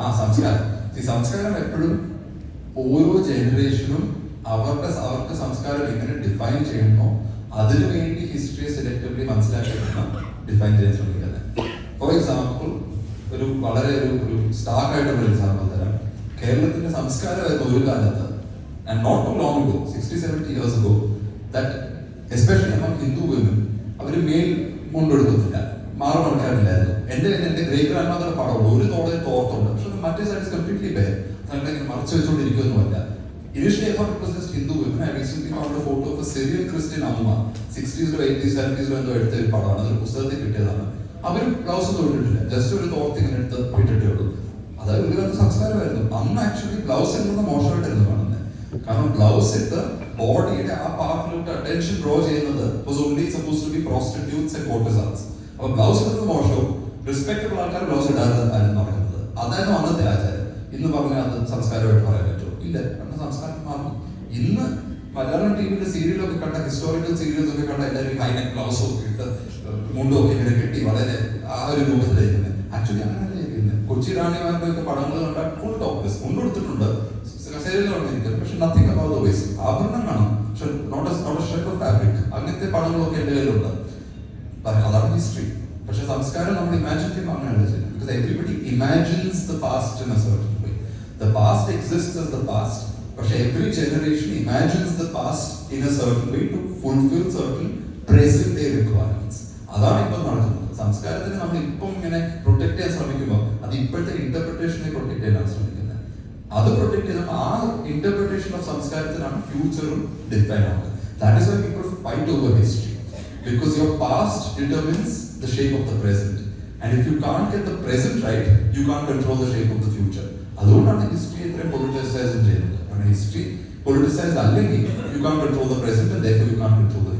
ആ സംസ്കാരം. ഈ സംസ്കാരം എപ്പോഴും ഓരോ ജനറേഷനും അവരുടെ അവർക്ക് സംസ്കാരം എങ്ങനെ ഡിഫൈൻ ചെയ്യണമോ അതിനു വേണ്ടി ഹിസ്റ്ററിയെ സെലക്റ്റീവ്ലി മനസ്സിലാക്കിയിട്ടാണ് ഡിഫൈൻ ചെയ്യാൻ ശ്രമിക്കുന്നത് ഫോർ എക്സാമ്പിൾ ഒരു വളരെ ഒരു ഒരു സ്റ്റാർക്ക് ആയിട്ടുള്ള ഒരു എക്സാമ്പിൾ തരാം. കേരളത്തിന്റെ സംസ്കാരമായിരുന്നു ഒരു കാലത്ത് and not too long go sixty seventy years go that especially great പടമുള്ളൂ ഒരു തോടെ തോർത്തുണ്ട്. പക്ഷെ മറ്റേ സൈഡ് കംപ്ലീറ്റ്ലി ബേ തന്നെ ഇങ്ങനെ മറച്ചു വെച്ചുകൊണ്ടിരിക്കുമൊന്നുമല്ല was just Hindu women I recent found a photo of a Syrian Christian അമ്മ സിക്സ്റ്റീസിലോ എയ്റ്റീസ് സെവന്റീസിലോ എന്തോ എടുത്ത ഒരു പടമാണ്. അതൊരു പുസ്തകത്തിൽ കിട്ടിയതാണ്. അവർ ബ്ലൗസ് തൊട്ടിട്ടില്ല ജസ്റ്റ് ഒരു തോർത്ത് ഇങ്ങനെ എടുത്ത് ഇട്ടിട്ടേ ഉള്ളൂ. അതായത് ഒരു സംസ്കാരമായിരുന്നു അന്ന് ആക്ച്വലി ബ്ലൗസ് ഇടുന്നത് മോശമായിട്ടായിരുന്നു കാണുന്നത്. കാരണം ബ്ലൗസ് ഇട്ട് ബോഡിയുടെ ആ പാർട്ടിലോട്ട് അറ്റൻഷൻ ഡ്രോ ചെയ്യുന്നത് was only suppose to be prostitutes and courtesans അപ്പൊ ബ്ലൗസ് ഇടുന്നത് മോശവും റെസ്പെക്ടബിൾ ആൾക്കാർ ബ്ലൗസ് ഇടാതായിരുന്നു പറയുന്നത് അതായിരുന്നു അന്നത്തെ ആചാരം. ഇന്ന് പറഞ്ഞാൽ അത് സംസ്കാരമായിട്ട് പറയാൻ പറ്റുമോ? ഇല്ല. കാരണം സംസ്കാരം മാറുന്നു ഇന്ന് മലയാളം ടിവിയുടെ സീരിയലൊക്കെ കണ്ട ഹിസ്റ്റോറിക്കൽ സീരിയൽസ് ഒക്കെ കണ്ട എല്ലാവരും ഹൈനെ ബ്ലൗസ് ഒക്കെ ഇട്ട് മുണ്ടും ഇങ്ങനെ കെട്ടി വളരെ ആ ഒരു രൂപത്തിലായിരിക്കുന്നത്. ആക്ച്വലി അങ്ങനെയല്ല ഇരിക്കുന്നത് കൊച്ചി റാണിമാരുടെ ഒക്കെ പടങ്ങൾ കണ്ടാൽ ഫുൾ ടോപ്ലെസ് മുണ്ടെടുത്തിട്ടുണ്ട് കൊടുത്തിട്ടുണ്ട് പക്ഷെ നത്തിങ് അബൌട്ട് വേസ് ആഭരണം കാണും. പക്ഷെ നോട്ട് നോട്ട് ഓഫ് ഫാബ്രിക് അങ്ങനത്തെ പടങ്ങളൊക്കെ എന്റെ കയ്യിലുണ്ട്. അതാണ് ഹിസ്റ്ററി പക്ഷെ സംസ്കാരം നമ്മൾ ഇമാജിൻ ചെയ്യുമ്പോൾ അങ്ങനെയല്ല ചെയ്യുന്നത്. Because everybody imagines the past in a certain way the past exist in the past പക്ഷെ every generation imagines the past in a certain way to fulfil certain present day requirements അതാണ് ഇപ്പം നടക്കുന്നത്. സംസ്കാരത്തിന് നമ്മൾ ഇപ്പം ഇങ്ങനെ പ്രൊട്ടക്ട് ചെയ്യാൻ ശ്രമിക്കുമ്പോൾ അത് ഇപ്പോഴത്തെ ഇന്റർപ്രിട്ടേഷനെ പ്രൊട്ടക്ട് ചെയ്യാനാണ് ശ്രമിക്കുന്നത്. അത് പ്രൊട്ടക്ട് ചെയ്ത ആ ഇന്റർപ്രിട്ടേഷൻ ഓഫ് സംസ്കാരത്തിനാണ് ഫ്യൂച്ചറും ഡിഫൈൻ ആവുന്നത്. That is why people fight over history because your past determines the shape of the present. And if you can't get the present right, you can't control the shape of the future. അതുകൊണ്ടാണ് history ഇത്രയും politicise ചെയ്യുന്നത് കാരണം history politicise അല്ലെങ്കിൽ you can control the present and therefore you can control the